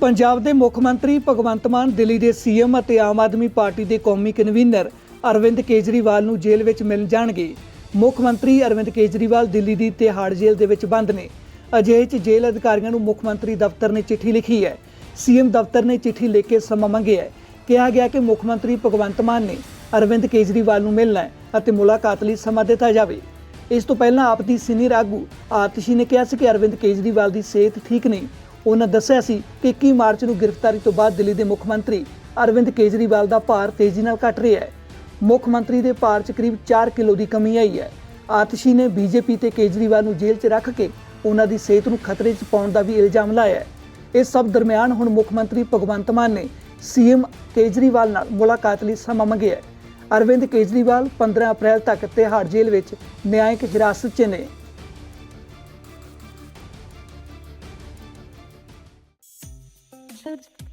ਪੰਜਾਬ ਦੇ ਮੁੱਖ ਮੰਤਰੀ ਭਗਵੰਤ ਮਾਨ, ਦਿੱਲੀ ਦੇ ਸੀਐਮ ਅਤੇ ਆਮ ਆਦਮੀ ਪਾਰਟੀ ਦੇ ਕੌਮੀ ਕਨਵੀਨਰ ਅਰਵਿੰਦ ਕੇਜਰੀਵਾਲ ਨੂੰ ਜੇਲ੍ਹ ਵਿੱਚ ਮਿਲ ਜਾਣਗੇ। ਮੁੱਖ ਮੰਤਰੀ ਅਰਵਿੰਦ ਕੇਜਰੀਵਾਲ ਦਿੱਲੀ ਦੀ ਤਿਹਾੜ ਜੇਲ੍ਹ ਦੇ ਵਿੱਚ ਬੰਦ ਨੇ। ਅਜਿਹੇ 'ਚ ਜੇਲ੍ਹ ਅਧਿਕਾਰੀਆਂ ਨੂੰ ਮੁੱਖ ਮੰਤਰੀ ਦਫ਼ਤਰ ਨੇ ਚਿੱਠੀ ਲਿਖੀ ਹੈ। ਸੀਐਮ ਦਫ਼ਤਰ ਨੇ ਚਿੱਠੀ ਲਿਖ ਕੇ ਸਮਾਂ ਮੰਗਿਆ ਹੈ। ਕਿਹਾ ਗਿਆ ਕਿ ਮੁੱਖ ਮੰਤਰੀ ਭਗਵੰਤ ਮਾਨ ਨੇ ਅਰਵਿੰਦ ਕੇਜਰੀਵਾਲ ਨੂੰ ਮਿਲਣਾ ਹੈ ਅਤੇ ਮੁਲਾਕਾਤ ਲਈ ਸਮਾਂ ਦਿੱਤਾ ਜਾਵੇ। ਇਸ ਤੋਂ ਪਹਿਲਾਂ ਆਪ ਦੀ ਸੀਨੀਅਰ ਆਗੂ ਆਤਸ਼ੀ ਨੇ ਕਿਹਾ ਸੀ ਕਿ ਅਰਵਿੰਦ ਕੇਜਰੀਵਾਲ ਦੀ ਸਿਹਤ ਠੀਕ ਨਹੀਂ ਉਹਨਾਂ ਦੱਸਿਆ ਸੀ ਕਿ 21 ਮਾਰਚ ਨੂੰ ਗ੍ਰਿਫਤਾਰੀ ਤੋਂ ਬਾਅਦ ਦਿੱਲੀ ਦੇ ਮੁੱਖ ਮੰਤਰੀ ਅਰਵਿੰਦ ਕੇਜਰੀਵਾਲ ਦਾ ਭਾਰ ਤੇਜ਼ੀ ਨਾਲ ਘਟ ਰਿਹਾ ਹੈ। ਮੁੱਖ ਮੰਤਰੀ ਦੇ ਭਾਰ 'ਚ ਕਰੀਬ 4 ਕਿਲੋ ਦੀ ਕਮੀ ਆਈ ਹੈ। ਆਤਸ਼ੀ ਨੇ ਬੀਜੇਪੀ ਤੇ ਕੇਜਰੀਵਾਲ ਨੂੰ ਜੇਲ੍ਹ 'ਚ ਰੱਖ ਕੇ ਉਹਨਾਂ ਦੀ ਸਿਹਤ ਨੂੰ ਖਤਰੇ 'ਚ ਪਾਉਣ ਦਾ ਵੀ ਇਲਜ਼ਾਮ ਲਾਇਆ ਹੈ। ਇਸ ਸਭ ਦਰਮਿਆਨ ਹੁਣ ਮੁੱਖ ਮੰਤਰੀ ਭਗਵੰਤ ਮਾਨ ਨੇ ਸੀਐਮ ਕੇਜਰੀਵਾਲ ਨਾਲ ਮੁਲਾਕਾਤ ਲਈ ਸਮਾਂ ਮੰਗਿਆ ਹੈ। ਅਰਵਿੰਦ ਕੇਜਰੀਵਾਲ 15 ਅਪ੍ਰੈਲ ਤੱਕ ਤਿਹਾੜ ਜੇਲ੍ਹ ਵਿੱਚ ਨਿਆਇਕ ਹਿਰਾਸਤ 'ਚ ਨੇ। episode.